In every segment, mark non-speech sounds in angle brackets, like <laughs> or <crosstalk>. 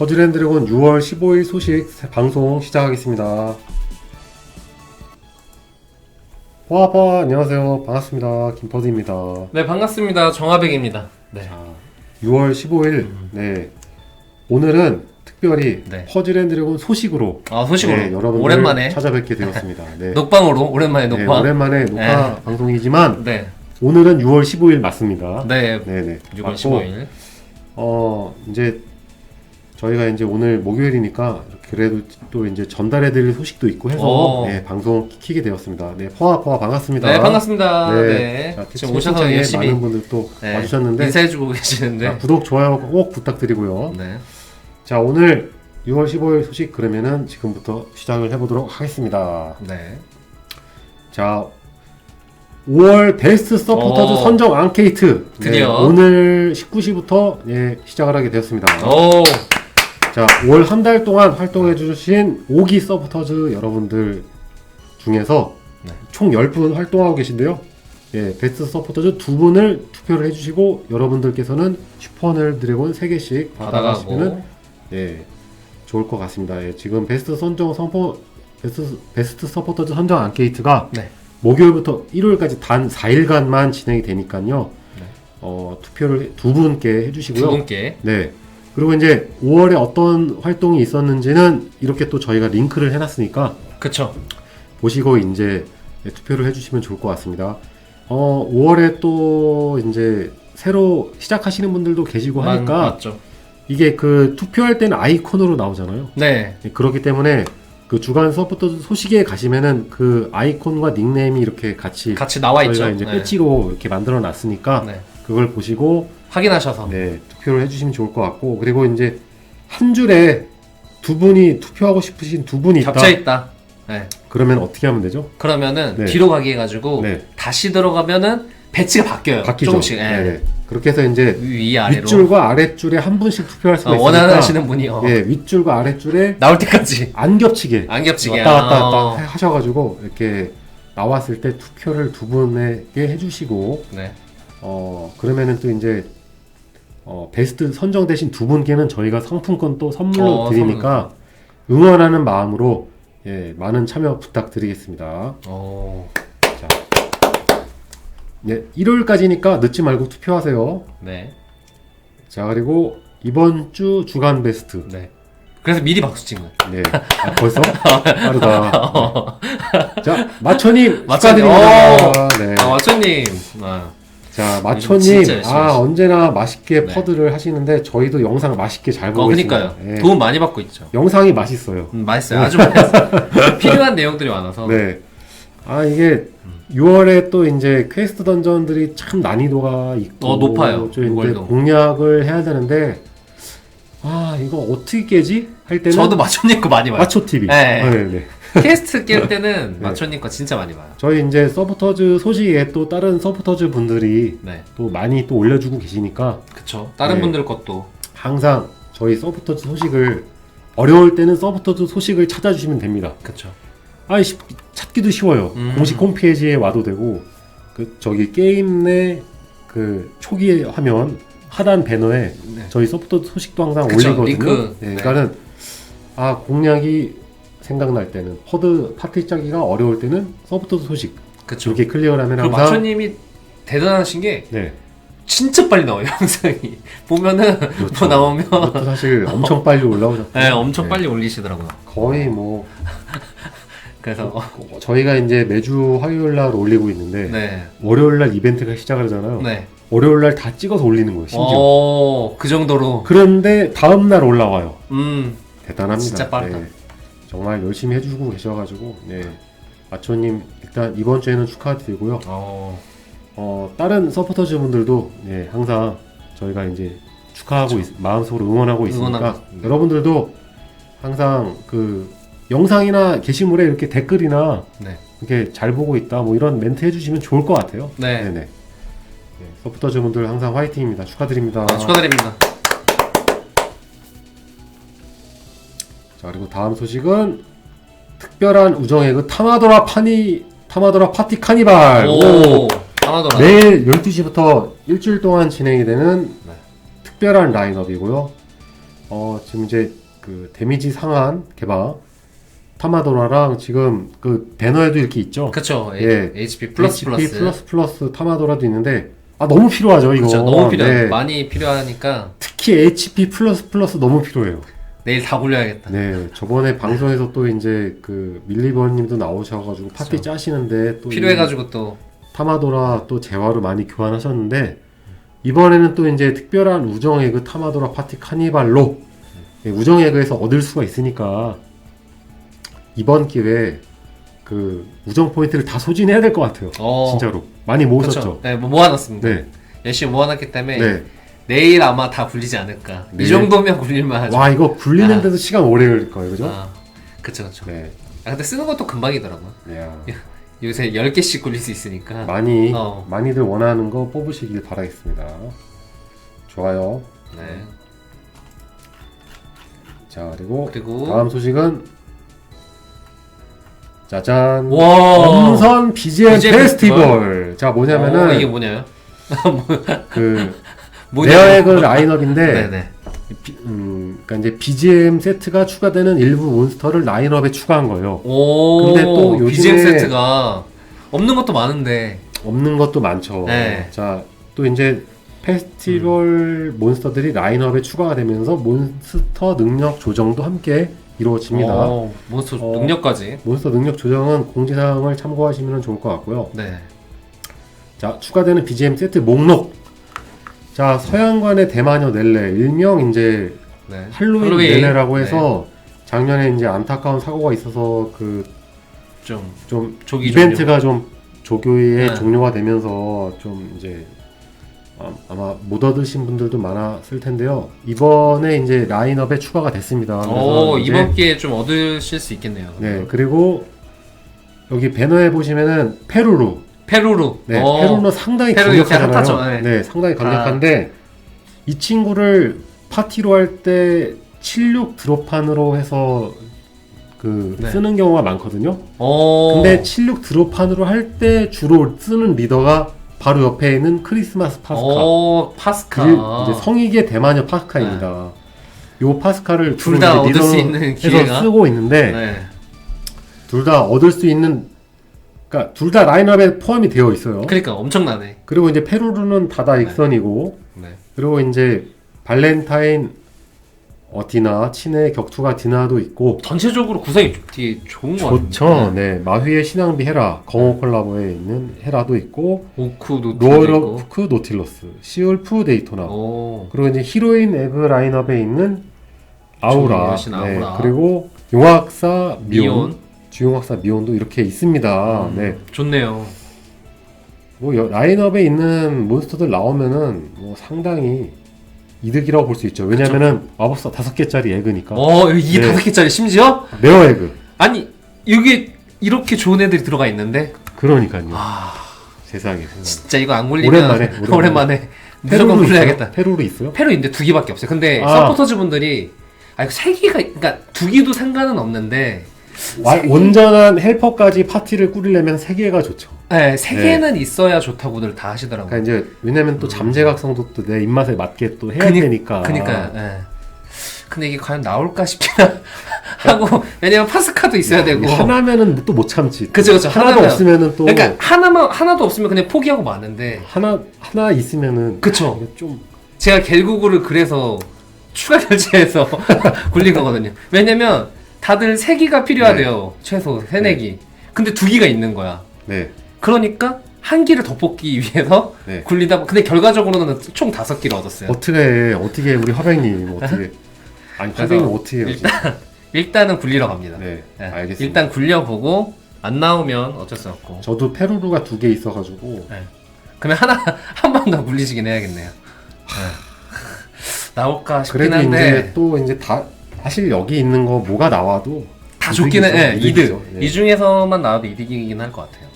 퍼즐 드래곤 6월 15일 소식 방송 시작하겠습니다. 포아포아 안녕하세요. 반갑습니다. 김퍼드입니다. 네 반갑습니다 정화백입니다 네. 자, 6월 15일 네 오늘은 특별히 네. 퍼즐 드래곤 소식으로 아 소식으로 네, 여러분들 오랜만에 찾아뵙게 되었습니다. 네. <laughs> 녹방으로 오랜만에 네, 녹방 오랜만에 녹화 방송이지만 네. 오늘은 6월 15일 맞습니다. 네. 네네. 6월 맞고, 15일 어 이제 저희가 이제 오늘 목요일이니까 그래도 또 이제 전달해드릴 소식도 있고 해서 오. 네, 방송 키게 되었습니다. 네, 포아 포아 반갑습니다. 네 반갑습니다 네. 네, 자, 지금 오셔서 채팅창에 열심히 많은 분들 또 네, 와주셨는데 인사해주고 계시는데 자, 구독 좋아요 꼭 부탁드리고요. 네. 자 오늘 6월 15일 소식 그러면은 지금부터 시작을 해보도록 하겠습니다. 네. 자 5월 베스트 서포터즈 오. 선정 앙케이트 네, 드디어. 오늘 19시부터 예, 시작을 하게 되었습니다. 오 자, 올한달 동안 활동해 주신 5기 서포터즈 여러분들 중에서 네. 총 10분 활동하고 계신데요. 예, 베스트 서포터즈 두 분을 투표를 해 주시고 여러분들께서는 슈퍼넬 드래곤 3개씩 받아가시면 받아가고 예, 좋을 것 같습니다. 예, 지금 베스트 선정 선포 베스트, 베스트 서포터즈 선정 앙케이트가 네. 목요일부터 일요일까지 단 4일간만 진행이 되니까요. 네. 어, 투표를 두 분께 해 주시고요. 두 분께 네. 그리고 이제 5월에 어떤 활동이 있었는지는 이렇게 또 저희가 링크를 해놨으니까 그쵸 보시고 이제 네, 투표를 해주시면 좋을 것 같습니다. 어, 5월에 또 이제 새로 시작하시는 분들도 계시고 맞- 하니까 맞죠 이게 그 투표할 때는 아이콘으로 나오잖아요. 네 네, 그렇기 때문에 그 주간 서포터 소식에 가시면은 그 아이콘과 닉네임이 이렇게 같이 같이 나와 있죠 저희가 이제 네. 배지로 이렇게 만들어 놨으니까 네. 그걸 보시고 확인하셔서 네, 투표를 해주시면 좋을 것 같고 그리고 이제 한 줄에 두 분이 투표하고 싶으신 두 분이 있다. 겹쳐 있다 네. 그러면 어떻게 하면 되죠? 그러면은 네. 뒤로 가기 해가지고 네. 다시 들어가면은 배치가 바뀌어요 바뀌죠. 조금씩 예. 네, 네. 그렇게 해서 이제 위 아래로 윗줄과 아랫줄에 한 분씩 투표할 수가 어, 있으니까 원하는 하시는 분이요 예, 윗줄과 아랫줄에 나올 때까지 안 겹치게 안 겹치게 왔다 갔다 어. 왔다 하셔가지고 이렇게 나왔을 때 투표를 두 분에게 해주시고 네. 어 그러면은 또 이제 어 베스트 선정되신 두 분께는 저희가 상품권 또 선물로 어, 드리니까 응원하는 마음으로 예 많은 참여 부탁드리겠습니다. 오. 네 일요일까지니까 늦지 말고 투표하세요. 네. 자 그리고 이번 주 주간 베스트 네. 그래서 미리 박수 찍는. 네 아, 벌써 <laughs> 빠르다. 네. 자 마초님 마초님. 축하드립니다. 네. 아, 마초님. 아, 자 마초님 진짜 열심히 아 하시죠. 언제나 맛있게 네. 퍼드를 하시는데 저희도 영상 맛있게 잘 보고 어, 있습니다. 그니까요. 예. 도움 많이 받고 있죠. 영상이 맛있어요. 음, 맛있어요. 아주 맛있어요. <laughs> 필요한 내용들이 많아서. 네. 아 이게 6월에 또 이제 퀘스트 던전들이 참 난이도가 있고 어, 높아요. 좀 이제 6월도. 공략을 해야 되는데 아 이거 어떻게 깨지 할 때는 저도 마초님 거 많이 봐요. 마초 TV. 네. 아, 네, 네. 캐스트 깰 때는 네. 마초님 거 진짜 많이 봐요. 저희 이제 서포터즈 소식에 또 다른 서포터즈 분들이 네. 또 많이 또 올려주고 계시니까 그쵸. 다른 네. 분들 것도. 항상 저희 서포터즈 소식을 어려울 때는 서포터즈 소식을 찾아주시면 됩니다. 그쵸. 아, 쉽- 찾기도 쉬워요. 음. 공식 홈페이지에 와도 되고 그 저기 게임 내 그 초기 화면 하단 배너에 네. 저희 서포터 소식도 항상 그쵸, 올리거든요. 링크. 네, 네. 그러니까는 아 공략이 생각날 때는 허드 파티 짜기가 어려울 때는 서포터 소식 그쵸. 이렇게 클리어를 하면 그리고 항상 마초님이 대단하신 게 네 진짜 빨리 나와요, 영상이. <laughs> 보면은 그렇죠. 뭐 나오면. 이것도 사실 엄청 빨리 올라오죠. 네, 엄청 네. 빨리 올리시더라고요. 거의 뭐 <laughs> 그래서, 어, 저희가 이제 매주 화요일 날 올리고 있는데 네. 월요일 날 이벤트가 시작을 하잖아요. 네. 월요일 날 다 찍어서 올리는 거예요. 심지어. 어, 그 정도로. 그런데 다음 날 올라와요. 음, 대단합니다. 진짜 빠르다. 네. 정말 열심히 해주고 계셔가지고 네. 마초님 일단 이번 주에는 축하드리고요. 어, 어, 다른 서포터즈 분들도 네, 항상 저희가 이제 축하하고 있- 마음속으로 응원하고 있으니까 응원하고 있습니다. 여러분들도 항상 그 영상이나 게시물에 이렇게 댓글이나 네. 이렇게 잘 보고 있다 뭐 이런 멘트 해주시면 좋을 것 같아요. 네. 네네. 네, 서포터즈 분들 항상 화이팅입니다. 축하드립니다. 아, 축하드립니다. 그리고 다음 소식은 특별한 우정의 그 타마도라 파니 타마도라 파티 카니발 오, 하나더라. 내일 12시부터 일주일 동안 진행이 되는 네. 특별한 라인업이고요. 어, 지금 이제 그 데미지 상한 개방 타마도라랑 지금 그 배너에도 이렇게 있죠. 그쵸. 예. HP 플러스 HP 플러스. 플러스 플러스 타마도라도 있는데 아 너무 필요하죠 이거. 그쵸. 너무 필요해. 네. 많이 필요하니까 특히 HP 플러스 플러스 너무 필요해요. 내일 다 굴려야겠다. 네, 저번에 방송에서 또 이제 그 밀리버님도 나오셔가지고 파티 그쵸. 짜시는데 또 필요해가지고 또 타마도라 또 재화로 많이 교환하셨는데 이번에는 또 이제 특별한 우정 에그 타마도라 파티 카니발로 예, 우정 에그에서 얻을 수가 있으니까 이번 기회에 그 우정 포인트를 다 소진해야 될 것 같아요. 어. 진짜로 많이 모으셨죠. 그쵸. 네, 뭐 모아놨습니다. 네, 열심히 모아놨기 때문에 네. 내일 아마 다 굴리지 않을까. 네. 이 정도면 굴릴만 하죠. 와 이거 굴리는데도 시간 오래 걸릴 거예요, 그죠? 아, 그쵸 그쵸. 네, 아, 근데 쓰는 것도 금방이더라고. 야, <laughs> 요새 10개씩 굴릴 수 있으니까. 많이 어. 많이들 원하는 거 뽑으시길 바라겠습니다. 좋아요. 네. 자 그리고 그리고 다음 소식은 짜잔 와. 엄선 BGM, BGM 페스티벌. 자 뭐냐면은 어, 이게 뭐냐요? <laughs> 그? 레어의 그 라인업인데 <laughs> 네네. 비- 음, 그러니까 이제 BGM 세트가 추가되는 일부 몬스터를 라인업에 추가한 거예요. 오. 근데 또 요즘에- BGM 세트가 없는 것도 많은데. 없는 것도 많죠. 네. 자 또 이제 페스티벌 몬스터들이 라인업에 추가가 되면서 몬스터 능력 조정도 함께 이루어집니다. 어, 몬스터 어. 능력까지. 몬스터 능력 조정은 공지사항을 참고하시면 좋을 것 같고요. 네. 자, 추가되는 BGM 세트 목록. 자, 서양관의 대마녀 넬레, 일명 이제 네. 할로윈, 할로윈. 넬레라고 네. 해서 작년에 이제 안타까운 사고가 있어서 그좀좀 조기 이벤트가 좀 조교의 네. 종료가 되면서 좀 이제 아- 아마 못 얻으신 분들도 많았을 텐데요. 이번에 이제 라인업에 추가가 됐습니다. 오, 그래서 이제- 이번 기회에 좀 얻으실 수 있겠네요. 네, 그리고 여기 배너에 보시면은 페루루 페루루. 네, 어. 페루는 상당히 페루 요새 강력하잖아요. 네. 네. 상당히 강력한데 이 친구를 파티로 할 때 76 드롭판으로 해서 그 네. 쓰는 경우가 많거든요. 어. 근데 76 드롭판으로 할 때 주로 쓰는 리더가 바로 옆에 있는 크리스마스 파스카. 오, 파스카. 그 이제 성익의 대마녀 파스카입니다. 요 파스카를 둘 주로 다 이제 얻을 수 리더로 있는 해서 기회가? 쓰고 있는데 네. 둘 다 얻을 수 있는 그러니까 둘 다 라인업에 포함이 되어 있어요. 그러니까 엄청나네. 그리고 이제 페루르는 다다 익선이고 네. 그리고 이제 발렌타인 어 디나 친의 격투가 디나도 있고 전체적으로 구성이 되게 좋은 거 같아요. 좋죠. 네 마휘의 신앙비 헤라 공호 콜라보에 있는 헤라도 있고 오쿠 노트 로어러크 노틸러스 시울프 데이토나 오. 그리고 이제 히로인 에그 라인업에 있는 아우라, 여신 아우라. 그리고 용학사 미온, 미온. 주용학사 미온도 이렇게 있습니다. 음, 네, 좋네요. 뭐 여- 라인업에 있는 몬스터들 나오면은 뭐 상당히 이득이라고 볼 수 있죠. 왜냐면은 마법사 다섯 개짜리 에그니까 어, 이게 네. 다섯 개짜리 심지어? 레어 에그. 아니, 이게 이렇게 좋은 애들이 들어가 있는데 그러니까요. 아, 세상에. 진짜 이거 안 굴리면 오랜만에, <laughs> 오랜만에. 오랜만에 무조건 페루로 굴려야겠다. 페루로 있어요? 페루 인데 두 개밖에 없어요. 근데 아. 서포터즈 분들이 아 이거 세 개가 그러니까 두 개도 상관은 없는데 와- 온전한 헬퍼까지 파티를 꾸리려면 세 개가 좋죠. 네, 세 네. 개는 있어야 좋다고들 다 하시더라고요. 그러니까 이제 왜냐면 또 잠재각성도 또 내 입맛에 맞게 또 해야 음. 그니- 되니까. 그니까. 예. 근데 이게 과연 나올까 싶긴 하- <laughs> 하고 왜냐면 파스카도 있어야 되고. 하나면은 또 못 참지. 그쵸, 그쵸. 하나도 하나면- 없으면은 또 그러니까 하나만 하나도 없으면 그냥 포기하고 마는데. 하나 하나 있으면은 그쵸. 이게 좀 제가 겔구구를 그래서 추가 결제해서 <laughs> 굴린 거거든요. 왜냐면 다들 세 개가 필요하대요. 최소 세네 개. 근데 두 개가 있는 거야. 네. 그러니까 한 개를 더 뽑기 위해서 네. 굴리다 보- 근데 결과적으로는 총 다섯 개를 얻었어요. 어떻게 해, 어떻게 해, 우리 화백님 어떻게 <laughs> 아니 그래서 화백님 어떻게 해요? 진짜? 일단 일단은 굴리러 갑니다. 네, 네, 알겠습니다. 일단 굴려보고 안 나오면 어쩔 수 없고. 저도 페루루가 두 개 있어가지고 그러면 하나 <laughs> 한 번 더 굴리시긴 해야겠네요. 네. 나올까 싶긴 그래도 한데 이제 또 이제 다 사실 여기 있는 거 뭐가 나와도 다 좋긴 해. 예, 이득. 예. 이 중에서만 나와도 이득이긴 할 것 같아요.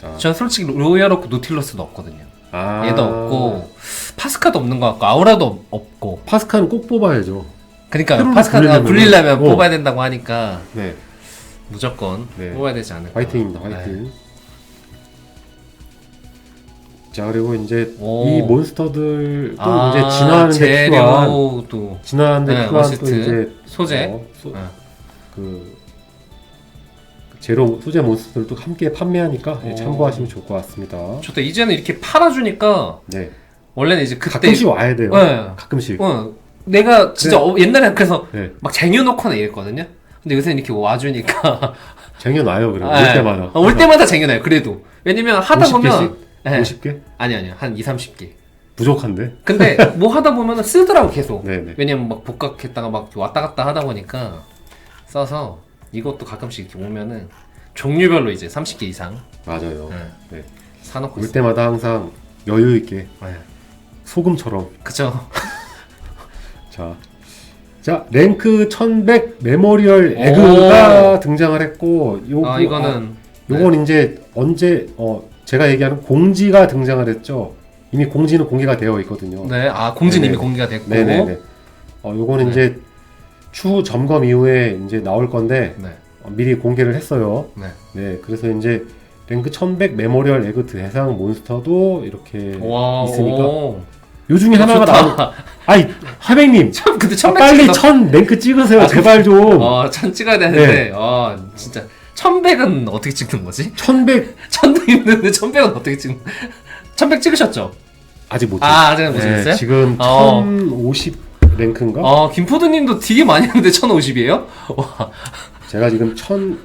자, 전 솔직히 로이어로크 노틸러스도 없거든요. 아, 얘도 없고 파스카도 없는 것 같고 아우라도 없- 없고. 파스카는 꼭 뽑아야죠. 그러니까 페루를 파스카가 굴리려면 어. 뽑아야 된다고 하니까 네, 무조건 네. 뽑아야 되지 않을까. 화이팅입니다, 네. 화이팅. 자 그리고 이제 오. 이 몬스터들 또 아, 이제 진화하는데 필요한 재료도 진화하는데 네, 필요한 또 어시스트. 이제 소재. 어, 소- 어. 그 제로 소재 몬스터들도 함께 판매하니까 예, 오. 참고하시면 좋을 것 같습니다. 좋다. 이제는 이렇게 팔아주니까 네. 원래는 이제 그때 가끔씩 와야 돼요. 네. 가끔씩. 어, 내가 진짜 어, 옛날에 그래서 네. 막 쟁여놓거나 이랬거든요. 근데 요새는 이렇게 와주니까 쟁여놔요 그럼 아, 올 때마다. 어, 올 때마다 쟁여놔요. 그래도 왜냐면 하다 50 보면 개씩? 네. 50개? 아니 아니요 한 2, 30개. 부족한데? 근데 <laughs> 뭐 하다 보면 쓰더라고 계속. 네네. 왜냐면 막 복각했다가 막 왔다 갔다 하다 보니까 써서 이것도 가끔씩 이렇게 오면은 종류별로 이제 30개 이상 맞아요. 네. 네. 사놓고 올 있어요. 때마다 항상 여유 있게 네. 소금처럼. 그쵸. <laughs> 자, 자 랭크 1100 메모리얼 에그가 등장을 했고 요아 이거는 요건 이제 언제 어 제가 얘기하는 공지가 등장을 했죠. 이미 공지는 공개가 되어 있거든요. 네, 아 공지는 이미 네네. 공개가 됐고. 네네네. 어 요거는 네. 이제 추후 점검 이후에 이제 나올 건데 네. 어, 미리 공개를 했어요. 네. 네, 그래서 이제 랭크 1100 메모리얼 에그 대상 몬스터도 이렇게 와. 있으니까 오. 요 중에 하나가 나올 좋다. 아이 하백님 참 근데 아, 빨리 천 랭크 찍으세요 아, 제발 좀 어, 천 찍어야 되는데, 네. 아, 진짜. 천백은 어떻게 찍는 거지? 1100 <laughs> 천도 있는데 천백은 어떻게 찍는 천백 찍으셨죠? 아직 못 아, 아직은 못 네, 찍었어요? 지금 어. 1050 랭크인가? 어, 김포드 님도 되게 많이 했는데 1050이에요? <laughs> 와, 제가 지금 1000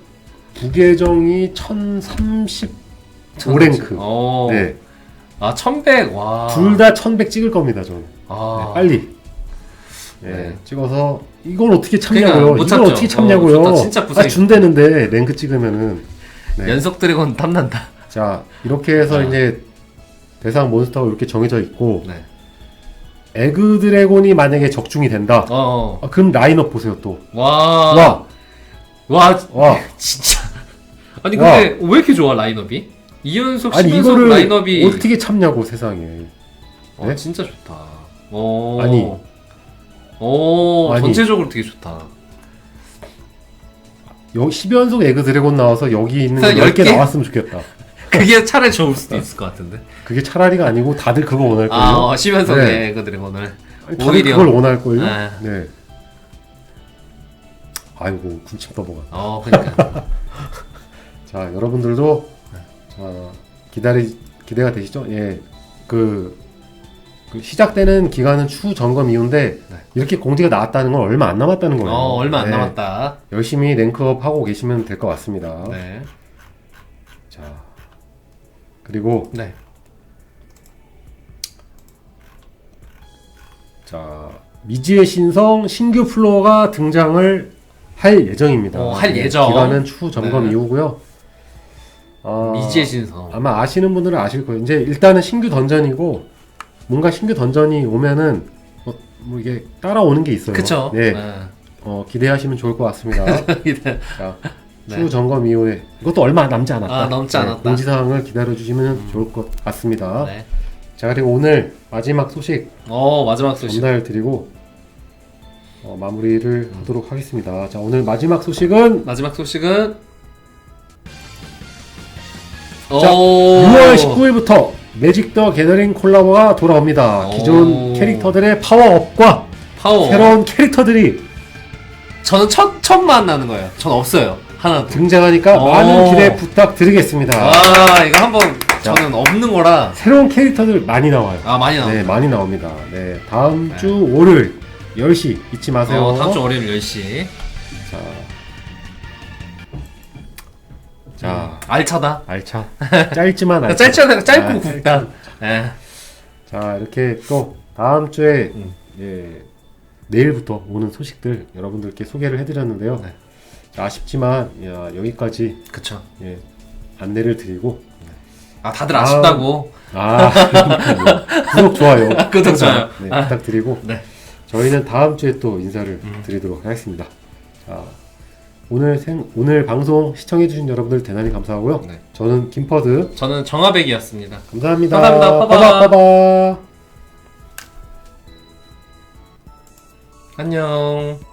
부계정이 1035 랭크 어. 네. 아, 천백, 와. 둘 다 1100 찍을 겁니다 저는 아. 네, 빨리 네, 네. 찍어서 이걸 어떻게 그러니까 참냐고요 못 이걸 참죠. 어떻게 참냐고요 어, 좋다. 진짜 아, 부상이- 준대는데 랭크 찍으면은 네. 연속 드래곤 탐난다. 자 이렇게 해서 아. 이제 대상 몬스터가 이렇게 정해져 있고 네. 에그 드래곤이 만약에 적중이 된다 어. 아, 그럼 라인업 보세요 또 와. 와, 와, 와. <laughs> 진짜. 아니, 근데 왜 이렇게 좋아, 라인업이? 2연속, 아니 10연속 이거를 라인업이. 어떻게 참냐고 세상에 어, 네? 진짜 좋다. 오. 아니. 오, 아니. 전체적으로 되게 좋다. 여 10연속 에그 드래곤 나와서 여기 있는 그냥 10개 10개? 나왔으면 좋겠다 <laughs> 그게 차라리 좋을 수도 있을 것 같은데. 그게 차라리가 아니고 다들 그거 원할 거예요 아, 어, 쉬면서 네. 네. 오늘. 아니, 다들 오히려. 그걸 원할 거예요 네. 네 아이고 군침 떠먹어 어, 그러니까. <laughs> 자 여러분들도 네. 자 기다리 기대가 되시죠? 예, 그, 그 시작되는 기간은 추후 점검 이후인데 네. 이렇게 공지가 나왔다는 건 얼마 안 남았다는 거예요. 어, 얼마 안 네, 남았다. 열심히 랭크업 하고 계시면 될 것 같습니다. 네. 자 그리고 네. 자 미지의 신성 신규 플로어가 등장을 할 예정입니다. 어, 할 네, 예정. 기간은 추후 점검 네. 이후고요. 어, 미지의 신성. 아마 아시는 분들은 아실 거예요. 이제 일단은 신규 던전이고 뭔가 신규 던전이 오면은 뭐, 뭐 이게 따라오는 게 있어요. 그쵸? 네, 어, 기대하시면 좋을 것 같습니다. <laughs> 네. 자, 네. 추후 점검 이후에 이것도 얼마 남지 않았다. 아, 남지 않았다. 음. 공지 사항을 기다려 주시면 좋을 것 같습니다. 네. 자, 그리고 오늘 마지막 소식 어, 마지막 소식. 전달 드리고 어, 마무리를 음. 하도록 하겠습니다. 자, 오늘 마지막 소식은 마지막 소식은 자, 오. 6월 19일부터 매직 더 게더링 콜라보가 돌아옵니다. 오. 기존 캐릭터들의 파워업과 파워. 새로운 캐릭터들이 저는 첫, 첫 만나는 거예요. 전 없어요. 하나도. 등장하니까 오. 많은 기대 부탁드리겠습니다. 아, 이거 한번 자. 저는 없는 거라. 새로운 캐릭터들 많이 나와요. 아, 많이 나옵니다. 네, 많이 나옵니다. 네, 다음 네. 주 월요일 10시 잊지 마세요. 어, 다음 주 월요일 10시. 자, 자, 알차다. 알차. <laughs> 짧지만 알차. 짧지 않아 짧고 아, 굵다. 예. 자, 이렇게 또 다음 주에 음. 예, 내일부터 오는 소식들 여러분들께 소개를 해드렸는데요. 네. 자, 아쉽지만 야, 여기까지 그쵸. 예, 안내를 드리고 아, 다들 아쉽다고. 아 그러니까요. 구독 좋아요 <laughs> 구독, 좋아요. 네, 아. 부탁드리고 네. 저희는 다음 주에 또 인사를 음. 드리도록 하겠습니다. 자, 오늘 생 오늘 방송 시청해주신 여러분들 대단히 감사하고요. 네. 저는 김퍼드 저는 정화백이었습니다. 감사합니다. 감사합니다. 빠바. 빠바 빠바. 안녕.